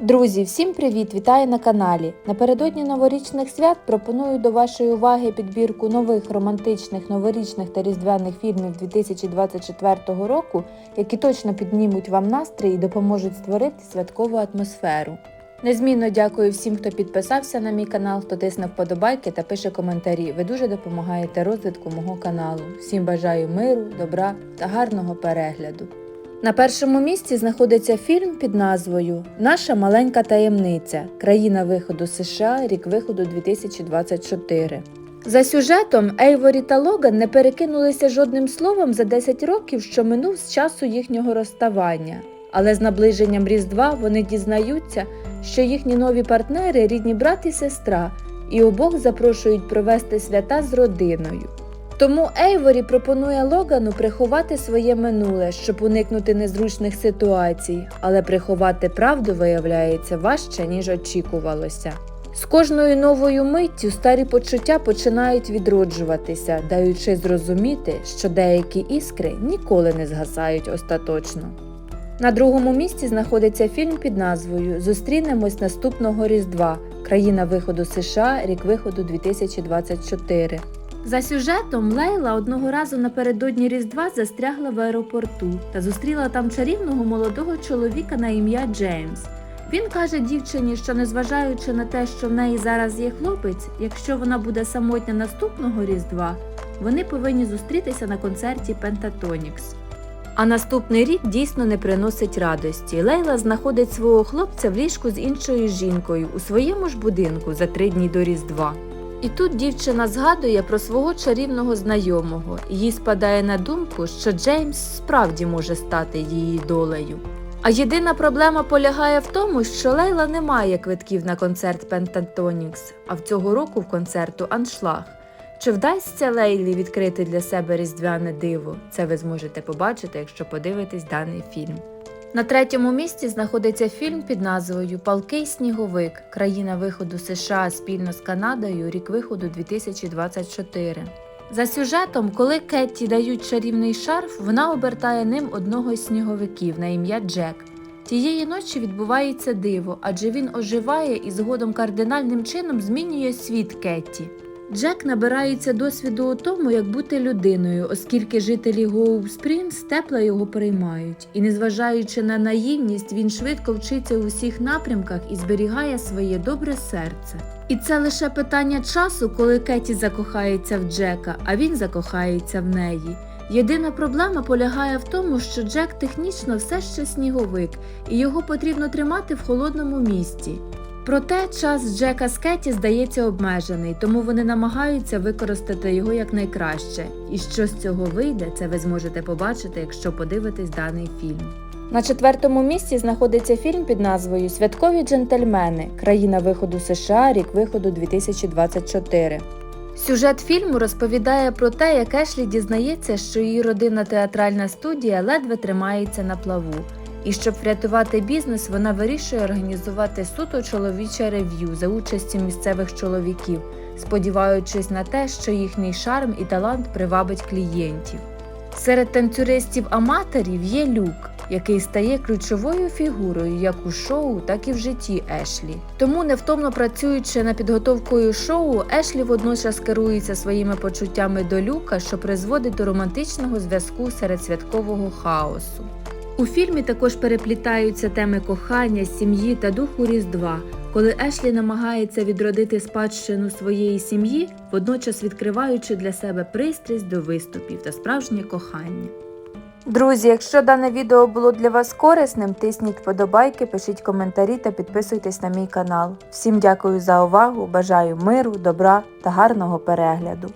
Друзі, всім привіт! Вітаю на каналі. Напередодні новорічних свят пропоную до вашої уваги підбірку нових романтичних новорічних та різдвяних фільмів 2024 року, які точно піднімуть вам настрій і допоможуть створити святкову атмосферу. Незмінно дякую всім, хто підписався на мій канал, хто тисне вподобайки та пише коментарі. Ви дуже допомагаєте розвитку мого каналу. Всім бажаю миру, добра та гарного перегляду. На першому місці знаходиться фільм під назвою Наша маленька таємниця. Країна виходу США, рік виходу 2024. За сюжетом Ейворі та Логан не перекинулися жодним словом за 10 років, що минув з часу їхнього розставання. Але з наближенням Різдва вони дізнаються, що їхні нові партнери рідні брат і сестра, і обох запрошують провести свята з родиною. Тому Ейворі пропонує Логану приховати своє минуле, щоб уникнути незручних ситуацій, але приховати правду виявляється важче, ніж очікувалося. З кожною новою миттю старі почуття починають відроджуватися, даючи зрозуміти, що деякі іскри ніколи не згасають остаточно. На другому місці знаходиться фільм під назвою Зустрінемось наступного Різдва. Країна виходу США, рік виходу 2024. За сюжетом Лейла одного разу напередодні Різдва застрягла в аеропорту та зустріла там чарівного молодого чоловіка на ім'я Джеймс. Він каже дівчині, що незважаючи на те, що в неї зараз є хлопець, якщо вона буде самотня наступного Різдва, вони повинні зустрітися на концерті Pentatonix. А наступний рік дійсно не приносить радості. Лейла знаходить свого хлопця в ліжку з іншою жінкою у своєму ж будинку за три дні до Різдва. І тут дівчина згадує про свого чарівного знайомого, їй спадає на думку, що Джеймс справді може стати її долею. А єдина проблема полягає в тому, що Лейла не має квитків на концерт Pentatonix, а в цього року в концерту аншлаг. Чи вдасться Лейлі відкрити для себе різдвяне диво? Це ви зможете побачити, якщо подивитесь даний фільм. На третьому місці знаходиться фільм під назвою Палкий сніговик. Країна виходу США спільно з Канадою, рік виходу 2024. За сюжетом, коли Кетті дають чарівний шарф, вона обертає ним одного з сніговиків на ім'я Джек. Тієї ночі відбувається диво, адже він оживає і згодом кардинальним чином змінює світ Кетті. Джек набирається досвіду у тому, як бути людиною, оскільки жителі Гоуп Спрінгс тепло його приймають, і незважаючи на наївність, він швидко вчиться у всіх напрямках і зберігає своє добре серце. І це лише питання часу, коли Кеті закохається в Джека, а він закохається в неї. Єдина проблема полягає в тому, що Джек технічно все ще сніговик, і його потрібно тримати в холодному місці. Проте час Джека з Кеті здається обмежений, тому вони намагаються використати його якнайкраще. І що з цього вийде, це ви зможете побачити, якщо подивитесь даний фільм. На четвертому місці знаходиться фільм під назвою Святкові джентльмени. Країна виходу США, рік виходу 2024. Сюжет фільму розповідає про те, як Ешлі дізнається, що її родинна театральна студія ледве тримається на плаву. І щоб врятувати бізнес, вона вирішує організувати суто чоловіче рев'ю за участі місцевих чоловіків, сподіваючись на те, що їхній шарм і талант привабить клієнтів. Серед танцюристів-аматорів є люк, який стає ключовою фігурою як у шоу, так і в житті Ешлі. Тому, невтомно працюючи над підготовкою шоу, Ешлі водночас керується своїми почуттями до люка, що призводить до романтичного зв'язку серед святкового хаосу. У фільмі також переплітаються теми кохання, сім'ї та духу Різдва, коли Ешлі намагається відродити спадщину своєї сім'ї, водночас відкриваючи для себе пристрасть до виступів та справжнє кохання. Друзі, якщо дане відео було для вас корисним, тисніть вподобайки, пишіть коментарі та підписуйтесь на мій канал. Всім дякую за увагу, бажаю миру, добра та гарного перегляду.